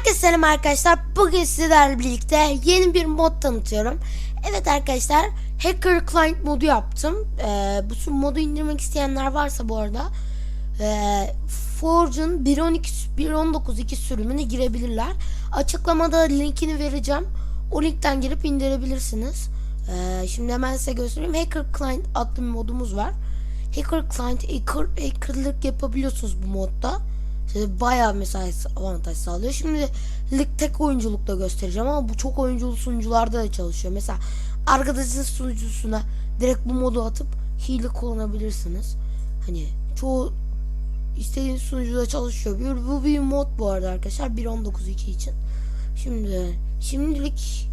Herkese selam arkadaşlar. Bugün sizlerle birlikte yeni bir mod tanıtıyorum. Evet arkadaşlar Hacker Client modu yaptım. Ee, bu modu indirmek isteyenler varsa bu arada e, Forge'un 1.12 1.19.2 sürümüne girebilirler. Açıklamada linkini vereceğim. O linkten girip indirebilirsiniz. Ee, şimdi hemen size göstereyim. Hacker Client adlı bir modumuz var. Hacker Client hacker, hackerlık yapabiliyorsunuz bu modda. Size bayağı mesai avantaj sağlıyor. Şimdi lig tek oyunculukta göstereceğim ama bu çok oyunculu sunucularda da çalışıyor. Mesela arkadaşınız sunucusuna direkt bu modu atıp hile kullanabilirsiniz. Hani çoğu istediğiniz sunucuda çalışıyor. Bir, bu bir mod bu arada arkadaşlar 1.19.2 için. Şimdi şimdilik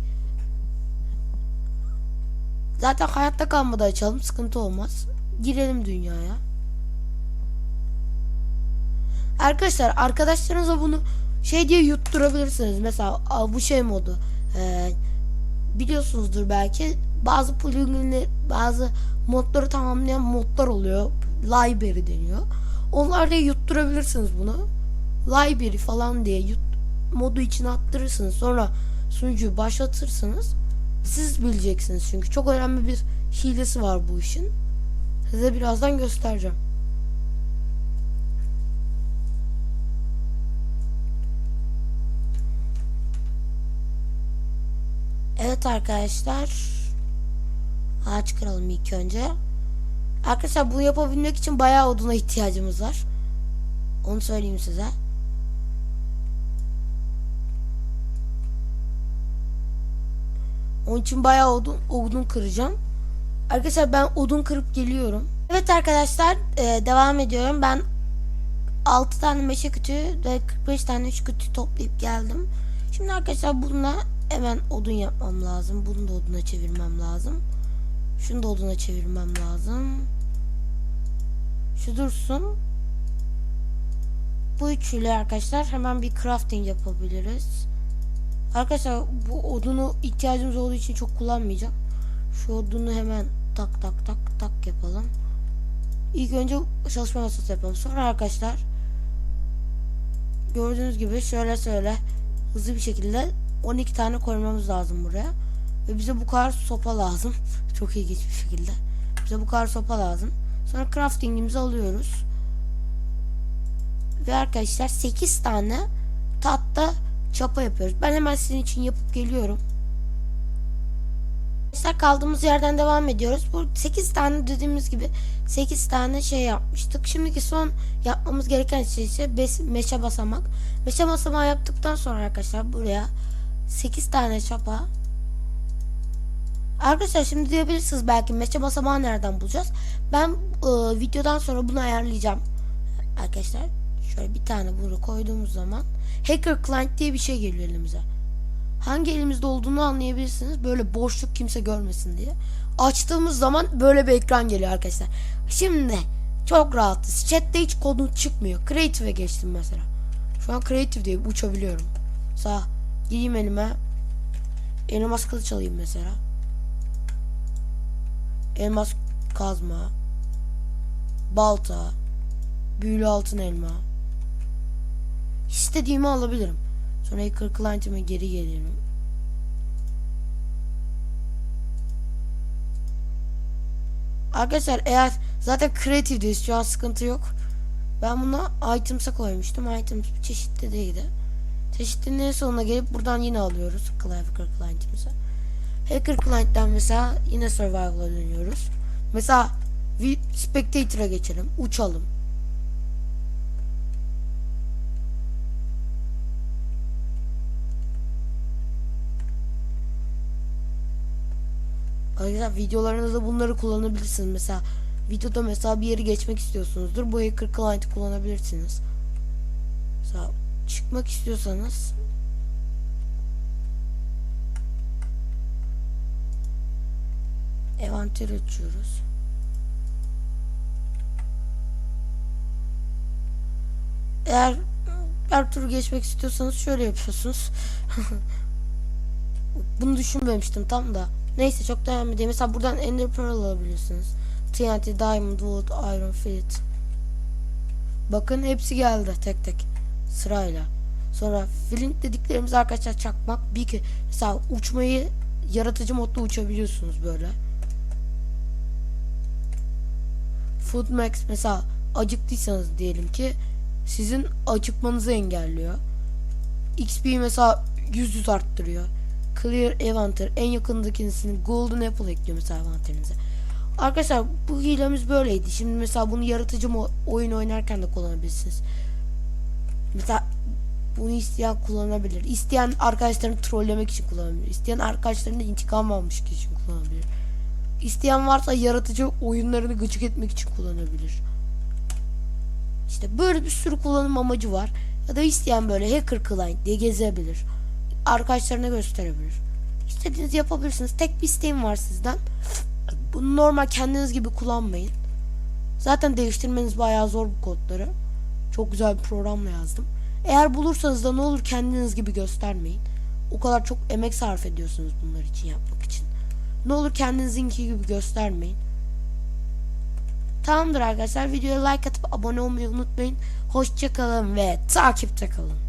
zaten hayatta kalmadı açalım sıkıntı olmaz. Girelim dünyaya. Arkadaşlar arkadaşlarınıza bunu şey diye yutturabilirsiniz. Mesela bu şey modu. Ee, biliyorsunuzdur belki bazı pluginler bazı modları tamamlayan modlar oluyor. Library deniyor. Onlar diye yutturabilirsiniz bunu. Library falan diye yut, modu içine attırırsınız. Sonra sunucuyu başlatırsınız. Siz bileceksiniz çünkü çok önemli bir hilesi var bu işin. Size birazdan göstereceğim. Evet arkadaşlar. Ağaç kıralım ilk önce. Arkadaşlar bunu yapabilmek için bayağı oduna ihtiyacımız var. Onu söyleyeyim size. Onun için bayağı odun, odun kıracağım. Arkadaşlar ben odun kırıp geliyorum. Evet arkadaşlar e, devam ediyorum. Ben 6 tane meşe kütüğü ve 45 tane şu kütüğü toplayıp geldim. Şimdi arkadaşlar bununla hemen odun yapmam lazım. Bunu da oduna çevirmem lazım. Şunu da oduna çevirmem lazım. Şu dursun. Bu üçüyle arkadaşlar hemen bir crafting yapabiliriz. Arkadaşlar bu odunu ihtiyacımız olduğu için çok kullanmayacağım. Şu odunu hemen tak tak tak tak yapalım. İlk önce çalışma masası yapalım. Sonra arkadaşlar gördüğünüz gibi şöyle şöyle hızlı bir şekilde 12 tane koymamız lazım buraya. Ve bize bu kadar sopa lazım. Çok ilginç bir şekilde. Bize bu kadar sopa lazım. Sonra craftingimizi alıyoruz. Ve arkadaşlar 8 tane tahta çapa yapıyoruz. Ben hemen sizin için yapıp geliyorum. Arkadaşlar kaldığımız yerden devam ediyoruz. Bu 8 tane dediğimiz gibi 8 tane şey yapmıştık. Şimdiki son yapmamız gereken şey ise meşe basamak. Meşe basamağı yaptıktan sonra arkadaşlar buraya 8 tane çapa. Arkadaşlar şimdi diyebilirsiniz belki meşe basamağı nereden bulacağız? Ben e, videodan sonra bunu ayarlayacağım. Arkadaşlar şöyle bir tane bunu koyduğumuz zaman Hacker Client diye bir şey geliyor elimize. Hangi elimizde olduğunu anlayabilirsiniz. Böyle boşluk kimse görmesin diye. Açtığımız zaman böyle bir ekran geliyor arkadaşlar. Şimdi çok rahatız. Chat'te hiç konu çıkmıyor. Creative'e geçtim mesela. Şu an Creative diye uçabiliyorum. Sağ gireyim elime. Elmas kılıç alayım mesela. Elmas kazma. Balta. Büyülü altın elma. İstediğimi alabilirim. Sonra Hacker Client'ime geri gelirim. Arkadaşlar eğer zaten kreatifdeyiz şu an sıkıntı yok. Ben buna items'a koymuştum. Items çeşitli değildi. Çeşitliliğin sonuna gelip buradan yine alıyoruz. Hacker Client'imizi. Hacker Client'ten mesela yine Survival'a dönüyoruz. Mesela Spectator'a geçelim. Uçalım. Arkadaşlar videolarınızda bunları kullanabilirsiniz. Mesela videoda mesela bir yeri geçmek istiyorsunuzdur. Bu Hacker Client'ı kullanabilirsiniz. Çıkmak istiyorsanız Envanter açıyoruz. Eğer her turu geçmek istiyorsanız şöyle yapıyorsunuz. Bunu düşünmemiştim tam da. Neyse çok da önemli değil. Mesela buradan Ender Pearl alabilirsiniz. TNT, Diamond, Wood, Iron, Flint. Bakın hepsi geldi tek tek. Sırayla. Sonra flint dediklerimiz arkadaşlar çakmak. Bir ki mesela uçmayı yaratıcı modda uçabiliyorsunuz böyle. Food Max mesela acıktıysanız diyelim ki sizin acıkmanızı engelliyor. XP mesela 100 yüz arttırıyor. Clear Evanter en yakındakisini Golden Apple ekliyor mesela envanterinize. Arkadaşlar bu hilemiz böyleydi. Şimdi mesela bunu yaratıcı oyun oynarken de kullanabilirsiniz. Mesela bunu isteyen kullanabilir. İsteyen arkadaşlarını trollemek için kullanabilir. İsteyen arkadaşlarını intikam almış için kullanabilir. İsteyen varsa yaratıcı oyunlarını gıcık etmek için kullanabilir. İşte böyle bir sürü kullanım amacı var. Ya da isteyen böyle hacker client diye gezebilir. Arkadaşlarına gösterebilir. İstediğinizi yapabilirsiniz. Tek bir isteğim var sizden. Bunu normal kendiniz gibi kullanmayın. Zaten değiştirmeniz bayağı zor bu kodları. Çok güzel bir programla yazdım. Eğer bulursanız da ne olur kendiniz gibi göstermeyin. O kadar çok emek sarf ediyorsunuz bunlar için yapmak için. Ne olur kendinizinki gibi göstermeyin. Tamamdır arkadaşlar. Videoya like atıp abone olmayı unutmayın. Hoşçakalın ve takipte kalın.